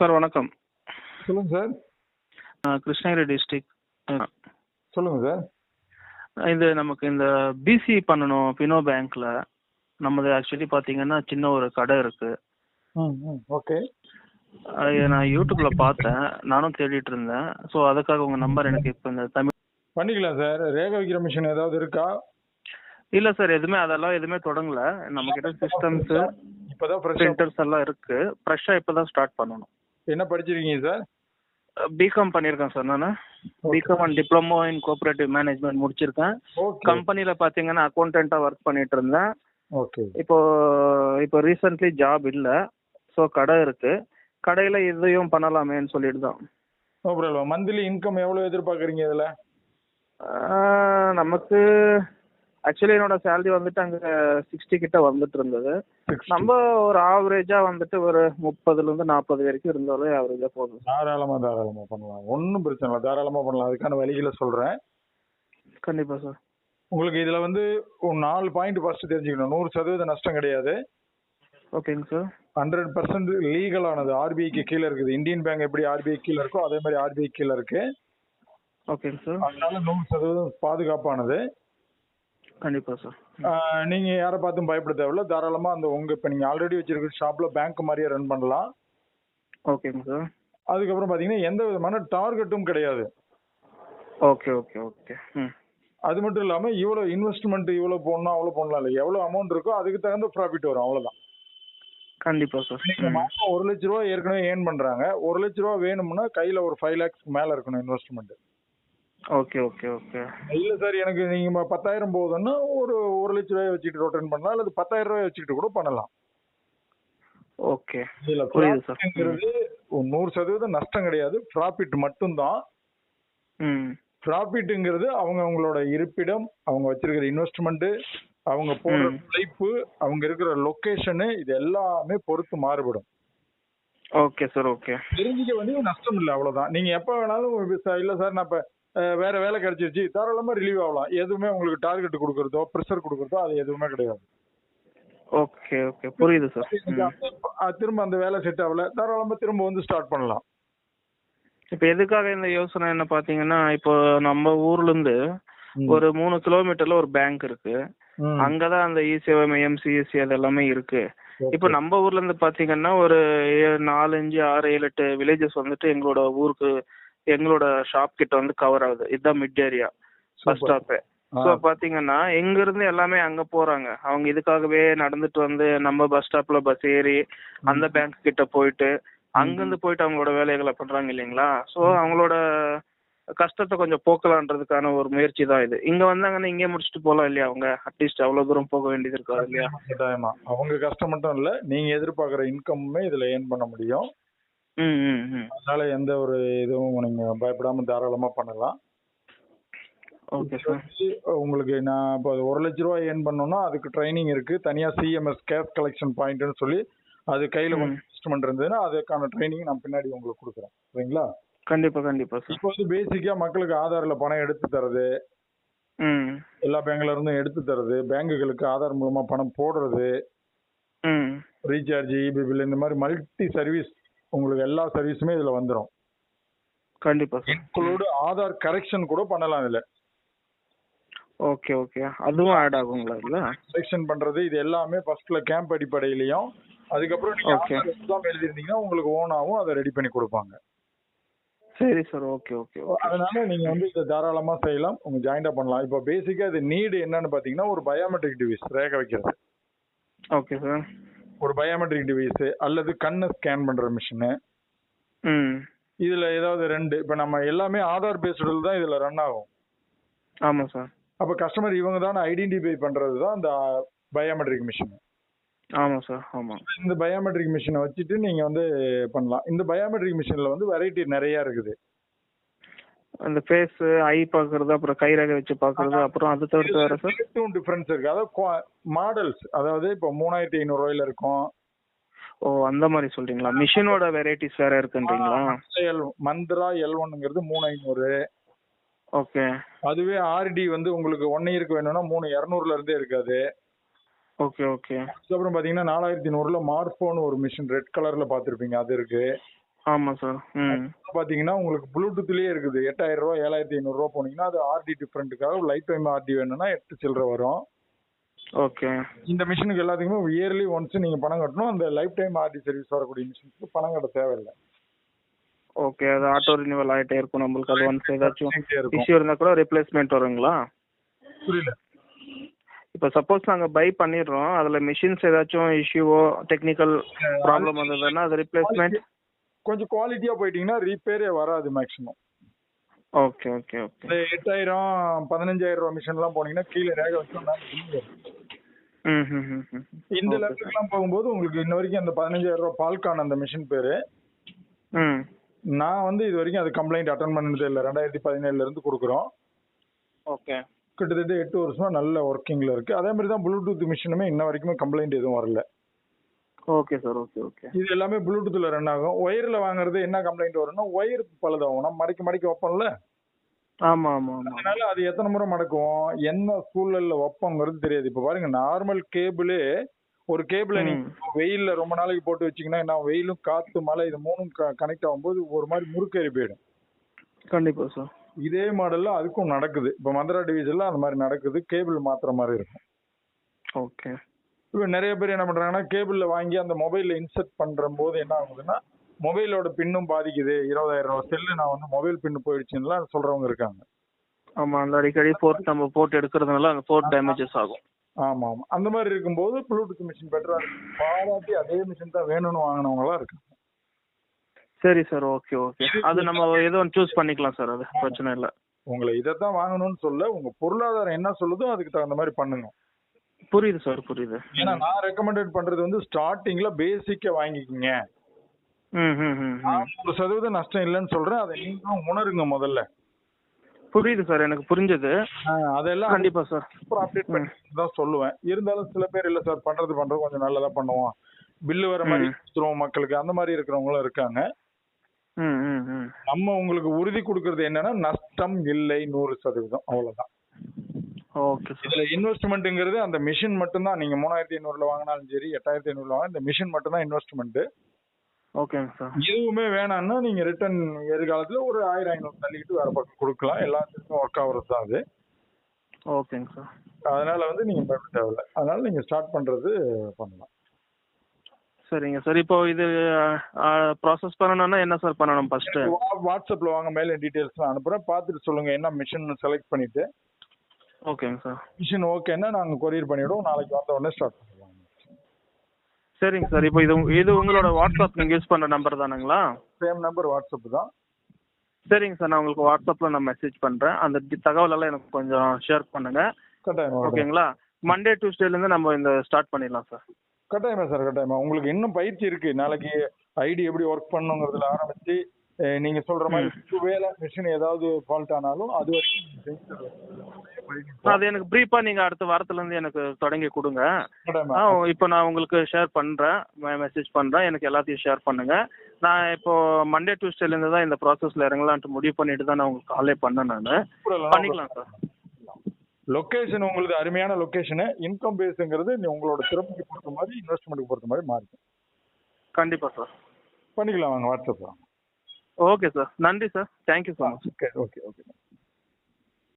Sir வணக்கம். சொல்லுங்க sir. Krishnagiri district சொல்லுங்க சார். இது நமக்கு இந்த பிசி பண்ணணும் பினோ பேங்க்ல நமது ஆக்சுவலி பார்த்தீங்கன்னா சின்ன ஒரு கடை இருக்கு. ஓகே. நான் யூடியூப்ல பார்த்தேன். நானும் தேடிட்டு இருந்தேன். ஸோ அதுக்காக உங்க நம்பர் எனக்கு இப்போ இந்த தமிழ் பண்ணிக்கலாம் சார். ரேக வைக்கிற மிஷின் ஏதாவது இருக்கா? இல்ல சார் எதுவுமே அதெல்லாம் எதுவுமே தொடங்கல. நம்ம கிட்ட சிஸ்டம்ஸ் இப்பதான் பிரிண்டர்ஸ் எல்லாம் இருக்கு. ஃப்ரெஷ்ஷா இப்பதான் ஸ்டார்ட் பண்ணணும். என்ன படிச்சிருக்கீங்க சார் பிகாம் பண்ணியிருக்கேன் சார் நான். B Com and diploma in cooperative management முடிச்சிருக்கேன். கம்பெனில பாத்தீங்கன்னா அக்கௌண்டன்ட்டா ஒர்க் பண்ணிட்டு இருந்தேன். ஓகே இப்போ இப்போ ரீசெண்ட்லி ஜாப் இல்ல. ஸோ கடை இருக்கு. கடையில இதையும் பண்ணலாமேன்னு சொல்லிட்டு தான். மந்த்லி இன்கம் எவ்வளோ எதிர்பார்க்குறீங்க இதில்? நமக்கு ஆக்சுவலி என்னோட சேலரி வந்துட்டு அங்க சிக்ஸ்டி கிட்ட வந்துட்டு இருந்தது. நம்ம ஒரு ஆவரேஜா வந்துட்டு ஒரு முப்பதுல இருந்து நாற்பது வரைக்கும் இருந்தாலே ஆவரேஜா போதும். தாராளமாக தாராளமாக பண்ணலாம். ஒன்றும் பிரச்சனை இல்லை. தாராளமாக பண்ணலாம். அதுக்கான வழிகளை சொல்கிறேன் கண்டிப்பா சார் உங்களுக்கு இதில் வந்து ஒரு நாலு பாயிண்ட் ஃபர்ஸ்ட் தெரிஞ்சுக்கணும். நூறு சதவீத நஷ்டம் கிடையாது. ஓகேங்க சார் ஹண்ட்ரட் பர்சன்ட் லீகலானது ஆர்பிஐக்கு கீழே இருக்குது. இந்தியன் பேங்க் எப்படி ஆர்பிஐ கீழே இருக்கோ அதே மாதிரி ஆர்பிஐ கீழே இருக்கு. ஓகேங்க சார் அதனால நூறு சதவீதம் பாதுகாப்பானது. கண்டிப்பா சார் நீங்க யாரை பார்த்தும் பயப்பட தேவையில்ல தாராளமா அந்த உங்க இப்ப நீங்க ஆல்ரெடி வச்சிருக்க ஷாப்ல பேங்க் மாதிரியே ரன் பண்ணலாம். ஓகேங்க சார் அதுக்கப்புறம் பாத்தீங்கன்னா எந்த விதமான டார்கெட்டும் கிடையாது. ஓகே ஓகே ஓகே அது மட்டும் இல்லாம இவ்வளவு இன்வெஸ்ட்மெண்ட் இவ்வளவு போடணும் அவ்வளவு போடலாம் இல்லை. எவ்வளவு அமௌண்ட் இருக்கோ அதுக்கு தகுந்த ப்ராஃபிட் வரும் அவ்வளவுதான். கண்டிப்பா சார் மாசம் ஒரு லட்ச ரூபா ஏற்கனவே ஏர்ன் பண்றாங்க. ஒரு லட்ச ரூபா வேணும்னா கையில ஒரு ஃபைவ் லேக்ஸ்க்கு மேல இருக்கணும் இன்வெஸ்ட்மெண்ட் ஓகே ஓகே ஓகே. இல்ல சார் எனக்கு நீங்க பத்தாயிரம் போகுதுன்னா ஒரு ஒரு லட்ச ரூபாய் வச்சுட்டு ரொட்டேன் பண்ணலாம் அல்லது பத்தாயிரம் ரூபாய் வச்சுக்கிட்டு கூட பண்ணலாம். ஓகே. இதுல புரியுது சார். நூறு சதவீதம் நஷ்டம் கிடையாது. ப்ராஃபிட் மட்டும்தான். ப்ராஃபிட்டுங்கிறது அவங்க அவங்களோட இருப்பிடம் அவங்க வச்சிருக்கிற இன்வெஸ்ட்மெண்ட் அவங்க போடுற ம். உழைப்பு அவங்க இருக்கிற லொகேஷனு இது எல்லாமே பொறுத்து மாறுபடும். Okay sir okay. தெரிஞ்சுக்க வேண்டிய நஷ்டம் இல்லை அவ்வளவுதான். நீங்க எப்ப வேணாலும் இல்ல சார் நான் இப்ப வேற வேலை கிடைச்சிருச்சு. தாராளமா ரிலீவ் ஆகலாம். எதுவுமே உங்களுக்கு டார்கெட் கொடுக்கறதோ ப்ரெஷர் கொடுக்கறதோ அது எதுவுமே கிடையாது. ஓகே ஓகே புரியுது சார் திரும்ப அந்த வேலை செட் ஆகல. தாராளமா திரும்ப வந்து ஸ்டார்ட் பண்ணலாம். இப்போ எதுக்காக இந்த யோசனை என்ன பாத்தீங்கன்னா இப்போ நம்ம ஊர்ல இருந்து ஒரு மூணு கிலோமீட்டர்ல ஒரு பேங்க் இருக்கு. அங்கதான் அந்த இசேவை எம்சிஎஸ்சி அது எல்லாமே இருக்கு. இப்போ நம்ம ஊர்ல இருந்து பாத்தீங்கன்னா ஒரு ஏ- நாலஞ்சு ஆறு ஏழு எட்டு வில்லேஜஸ் வந்துட்டு எங்களோட ஊருக்கு எங்களோட ஷாப் கிட்ட வந்து கவர் ஆகுது. இதுதான் மிட் ஏரியா பஸ். ஸோ பாத்தீங்கன்னா எங்க இருந்து எல்லாமே அங்க போறாங்க. அவங்க இதுக்காகவே நடந்துட்டு வந்து நம்ம பஸ் ஸ்டாப்ல பஸ் ஏறி அந்த பேங்க் கிட்ட போயிட்டு அங்கிருந்து போயிட்டு அவங்களோட வேலைகளை பண்றாங்க இல்லைங்களா? ஸோ அவங்களோட கஷ்டத்தை கொஞ்சம் போக்கலான்றதுக்கான ஒரு முயற்சி தான் இது. இங்க வந்தாங்கன்னா இங்கே முடிச்சுட்டு போலாம் இல்லையா அவங்க? அட்லீஸ்ட் அவ்வளவு தூரம் போக வேண்டியது இருக்காது இல்லையா? அவங்க கஷ்டம் மட்டும் இல்ல நீங்க எதிர்பார்க்குற இன்கம்மே இதுல ஏர்ன் பண்ண முடியும். ம் ம் ம். அதனால எந்த ஒரு இதுவும் நீங்க பயப்படாம தாராளமா பண்ணலாம். Okay sir. உங்களுக்கு நான் இப்போ ஒரு லட்ச ரூபாய் ஏர்ன் பண்ணோம்னா அதுக்கு ட்ரைனிங் இருக்கு. தனியா சிஎம்எஸ் கேஷ் கலெக்ஷன் பாயிண்ட்னு சொல்லி அது கையில. கொஞ்சம் இருந்ததுன்னா அதுக்கான ட்ரைனிங் நான் பின்னாடி உங்களுக்கு கொடுக்குறேன். சரிங்களா? கண்டிப்பா கண்டிப்பா சார். இப்போ வந்து பேசிக்கா மக்களுக்கு ஆதார்ல பணம் எடுத்து தரது. எல்லா பேங்க்ல இருந்தும் எடுத்து தரது. பேங்குகளுக்கு ஆதார் மூலமா பணம் போடுறது. ரீசார்ஜ் இபி பில் இந்த மாதிரி மல்டி சர்வீஸ் உங்களுக்கு எல்லா சர்வீஸுமே இதுல வந்துடும் கண்டிப்பா சார் இன்க்ளூடு ஆதார் கரெக்ஷன் கூட பண்ணலாம் இதுல. ஓகே ஓகே அதுவும் ஆட் ஆகுங்களா இதுல? கரெக்ஷன் பண்றது இது எல்லாமே ஃபர்ஸ்ட்ல கேம்ப் அடிப்படையிலையும் அதுக்கப்புறம் நீங்க. ஆதார் எக்ஸாம் எழுதிருந்தீங்கன்னா உங்களுக்கு ஓனாவும் அதை ரெடி பண்ணி கொடுப்பாங்க. சரி சார் ஓகே ஓகே ஓகே அதனால நீங்க வந்து இதை தாராளமா செய்யலாம். உங்க ஜாயிண்டா பண்ணலாம். இப்போ பேசிக்கா இது நீடு என்னன்னு பாத்தீங்கன்னா ஒரு பயோமெட்ரிக் டிவைஸ் ரேக வைக்கிறது. ஓகே சார் ஒரு பயோமெட்ரிக் டிவைஸ் அல்லது கண்ணை ஸ்கேன் பண்ற மிஷினு ம். இதுல ஏதாவது ரெண்டு இப்ப நம்ம எல்லாமே ஆதார் பேஸ்டில் தான் இதுல ரன் ஆகும். ஆமா சார் அப்ப கஸ்டமர் இவங்க தான் ஐடென்டிஃபை பண்றது தான் இந்த பயோமெட்ரிக் மிஷின் ஆமா சார் ஆமா. இந்த பயோமெட்ரிக் மிஷினை வச்சுட்டு நீங்க வந்து பண்ணலாம். இந்த பயோமெட்ரிக் மிஷின்ல வந்து வெரைட்டி நிறைய இருக்குது. அந்த ஃபேஸ் ஐ பாக்குறது அப்புறம் கை ரேகை வச்சு பாக்குறது அப்புறம் அது தவிர்த்து வேற சார் ரேட்டும் டிஃபரன்ஸ் இருக்கு. அதாவது மாடல்ஸ் அதாவது இப்போ மூணாயிரத்தி ஐநூறு ரூபாயில இருக்கும். ஓ அந்த மாதிரி சொல்றீங்களா? மிஷினோட வெரைட்டிஸ் வேற இருக்குன்றீங்களா? எல் மந்த்ரா எல் ஒன்னுங்கிறது மூணு ஐநூறு. ஓகே. அதுவே ஆர்டி வந்து உங்களுக்கு ஒன் இயருக்கு வேணும்னா மூணு இரநூறுல இருந்தே இருக்காது. Okay okay. அதுக்கப்புறம் பாத்தீங்கன்னா நாலாயிரத்தி நூறுல மார்போன் ஒரு மிஷின் ரெட் கலர்ல பாத்திருப்பீங்க அது இருக்கு. ஆமா சார் பாத்தீங்கன்னா உங்களுக்கு ப்ளூடூத்லயே இருக்குது. எட்டாயிரம் ரூபாய் ஏழாயிரத்தி ஐநூறு ரூபாய் போனீங்கன்னா அது ஆர்டி டிஃபரெண்ட்டுக்காக லைஃப் டைம் ஆர்டி வேணும்னா எட்டு சில்லற வரும். ஓகே இந்த மிஷினுக்கு எல்லாத்துக்குமே இயர்லி ஒன்ஸ் நீங்க பணம் கட்டணும். அந்த லைஃப் டைம் ஆர்டி சர்வீஸ் வரக்கூடிய மிஷினுக்கு பணம் கட்ட தேவையில்லை. ஓகே அது ஆட்டோ ரினிவல் ஆயிட்டே இருக்கும் நம்மளுக்கு. அது ஒன்ஸ் ஏதாச்சும் இஷ்யூ இருந்தா கூட ரிப்ளேஸ்மெண்ட் வருங்களா? புரியல. இப்போ சப்போஸ் நாங்க பை பண்ணிடுறோம். அதுல மிஷின்ஸ் ஏதாச்சும் இஷ்யூவோ டெக்னிக்கல் ப்ராப்ளம் வந்ததுன்னா அது ரிப்ளேஸ்மெண்ட் கொஞ்சம் குவாலிட்டியா போயிட்டீங்கன்னா ரீப்பேரே வராது மேக்ஸிமம் ஓகே ஓகே ஓகே இந்த எட்டாயிரம் பதினஞ்சாயிரம் ரூபாய் மிஷின் எல்லாம் போனீங்கன்னா கீழே ரேக வச்சு இந்த Okay, லெவலுக்கு எல்லாம் போகும்போது உங்களுக்கு இன்ன வரைக்கும் அந்த பதினஞ்சாயிரம் ரூபாய் பால்கான் அந்த மிஷின் பேரு. ம். நான் வந்து இது வரைக்கும் அது கம்ப்ளைண்ட் அட்டன் பண்ணதே இல்லை. ரெண்டாயிரத்தி பதினேழுல இருந்து கொடுக்குறோம். ஓகே கிட்டத்தட்ட எட்டு வருஷமா நல்ல ஒர்க்கிங்ல இருக்கு. அதே மாதிரி தான் ப்ளூடூத் மிஷினுமே இன்ன வரைக்குமே கம்ப்ளைண்ட் எதுவும் வரல. Okay sir okay okay. இது எல்லாமே ப்ளூடூத்ல ரன் ஆகும். ஒயர்ல வாங்குறது என்ன கம்ப்ளைண்ட் வரும்னா ஒயர் பழுதாகும் நம்ம மடக்கி மடக்கி வைப்போம்ல? ஆமா ஆமா அதனால அது எத்தனை முறை மடக்குவோம்? என்ன சூழல்ல வைப்போங்கிறது தெரியாது. இப்ப பாருங்க நார்மல் கேபிளே ஒரு கேபிளை நீங்க வெயில்ல ரொம்ப நாளைக்கு போட்டு வச்சீங்கன்னா என்ன வெயிலும் காத்து மழை இது மூணும் கனெக்ட் ஆகும்போது ஒரு மாதிரி முறுக்கேறி போயிடும். கண்டிப்பா சார். இதே மாடல்ல அதுக்கும் நடக்குது. இப்ப மந்திரா டிவிஷன்ல அந்த மாதிரி நடக்குது. கேபிள் மாத்துற மாதிரி இருக்கும். ஓகே. இப்போ நிறைய பேர் என்ன பண்றாங்கன்னா கேபிள்ல வாங்கி அந்த மொபைல்ல இன்சர்ட் பண்ற போது என்ன ஆகுதுன்னா மொபைலோட பின்னும் பாதிக்குது. இருபதாயிரம் ரூபாய் செல்லு நான் வந்து மொபைல் பின்னு போயிடுச்சுன்னுலாம் சொல்றவங்க இருக்காங்க. ஆமா அந்த அடிக்கடி போர்ட் நம்ம போட்டு எடுக்கிறதுனால அந்த போர்ட் டேமேஜஸ் ஆகும். ஆமா ஆமா. அந்த மாதிரி இருக்கும்போது ப்ளூடூத் மிஷின் பெட்டரா இருக்கு. பாராட்டி அதே மிஷின் தான் வேணும்னு வாங்கினவங்களா இருக்காங்க. சரி சார் ஓகே ஓகே அது நம்ம ஏதோ ஒன்று சூஸ் பண்ணிக்கலாம் சார் அது பிரச்சனை இல்லை. உங்களை இதைத்தான் வாங்கணும்னு சொல்ல உங்க பொருளாதாரம் என்ன சொல்லுதோ அதுக்கு தகுந்த மாதிரி பண்ணுங்க. புரியுது சார் புரியுது. ஏன்னா நான் ரெக்கமெண்டட் பண்றது வந்து ஸ்டார்டிங்ல பேசிக்க வாங்கிக்கிங்க. ஒரு சதவீதம் நஷ்டம் இல்லைன்னு சொல்றேன். அதை நீங்களும் உணருங்க முதல்ல. புரியுது சார் எனக்கு புரிஞ்சது. அதெல்லாம் கண்டிப்பா சார் அப்புறம் அப்டேட் பண்ணி தான் சொல்லுவேன். இருந்தாலும் சில பேர் இல்ல சார் பண்றது பண்றது கொஞ்சம் நல்லதா பண்ணுவோம் பில்லு வர மாதிரி கொடுத்துருவோம் மக்களுக்கு. அந்த மாதிரி இருக்கிறவங்களும் இருக்காங்க. நம்ம உங்களுக்கு உறுதி கொடுக்கறது என்னன்னா நஷ்டம் இல்லை நூறு சதவீதம். அவ்வளவுதான். Okay sir. இதுல இன்வெஸ்ட்மெண்ட்ங்கிறது அந்த மிஷின் மட்டும்தான். நீங்க மூணாயிரத்தி ஐநூறுல வாங்கினாலும் சரி எட்டாயிரத்தி ஐநூறுல வாங்க இந்த மிஷின் மட்டும் தான் இன்வெஸ்ட்மெண்ட் ஓகேங்க சார். எதுவுமே வேணாம்னா நீங்க ரிட்டர்ன் எதிர்காலத்துல ஒரு ஆயிரம் ஐநூறு தள்ளிக்கிட்டு வேற பக்கம் கொடுக்கலாம். எல்லாத்துக்கும் ஒர்க் ஆகுறது தான் அது. ஓகேங்க சார். அதனால வந்து நீங்க பயப்பட தேவையில்ல. அதனால நீங்க ஸ்டார்ட் பண்றது பண்ணலாம். சரிங்க சார். இப்போ இது ப்ராசஸ் பண்ணணும்னா என்ன சார் பண்ணணும் ஃபர்ஸ்ட் வாட்ஸ்அப்ல வாங்க மேல டீடைல்ஸ் அனுப்புறேன். பார்த்துட்டு சொல்லுங்க என்ன மிஷின் செலக்ட் பண்ணிட்டு ஓகேங்க சார். மிஷின் ஓகேன்னா நாங்க கொரியர் பண்ணிவிடுவோம் நாளைக்கு வந்த உடனே ஸ்டார்ட் பண்ணிடலாம் சரிங்க சார். இப்போ இது இது உங்களோட வாட்ஸ்அப் நீங்கள் யூஸ் பண்ணுற நம்பர் தானுங்களா? சேம் நம்பர் வாட்ஸ்அப் தான். சரிங்க சார். நான் உங்களுக்கு வாட்ஸ்அப்பில் நான் மெசேஜ் பண்ணுறேன் அந்த தகவலெல்லாம் எனக்கு கொஞ்சம் ஷேர் பண்ணுங்க. கட்டாயமா ஓகேங்களா? மண்டே டியூஸ்டேலேருந்து நம்ம இந்த ஸ்டார்ட் பண்ணிடலாம் சார். கட்டாயமா சார் கட்டாயமா. உங்களுக்கு இன்னும் பயிற்சி இருக்கு. நாளைக்கு ஐடி எப்படி ஒர்க் பண்ணுங்கிறதுல ஆரம்பிச்சு நீங்க சொல்ற மாதிரி வேலை மிஷின் ஏதாவது ஃபால்ட் ஆனாலும் அது வரைக்கும். அது எனக்கு ப்ரீஃபாக நீங்கள் அடுத்த வாரத்துலேருந்து எனக்கு தொடங்கி கொடுங்க. இப்போ நான் உங்களுக்கு ஷேர் பண்ணுறேன் மெசேஜ் பண்ணுறேன் எனக்கு எல்லாத்தையும் ஷேர் பண்ணுங்க. நான் இப்போ மண்டே டியூஸ்டேலேருந்து தான் இந்த ப்ராசஸில் இறங்கலான்ட்டு முடிவு பண்ணிட்டு தான் நான் உங்களுக்கு காலே பண்ணேன் நான். பண்ணிக்கலாம் சார். லொகேஷன் உங்களுக்கு அருமையான லொகேஷனு இன்கம் பேஸுங்கிறது உங்களோட திறமைக்கு பொறுத்த மாதிரி இன்வெஸ்ட்மெண்ட்டுக்கு பொறுத்த மாதிரி மாறிக்கும். கண்டிப்பாக சார். பண்ணிக்கலாம் வாங்க வாட்ஸ்அப் ஓகே சார். நன்றி sir. Thank you so much okay okay okay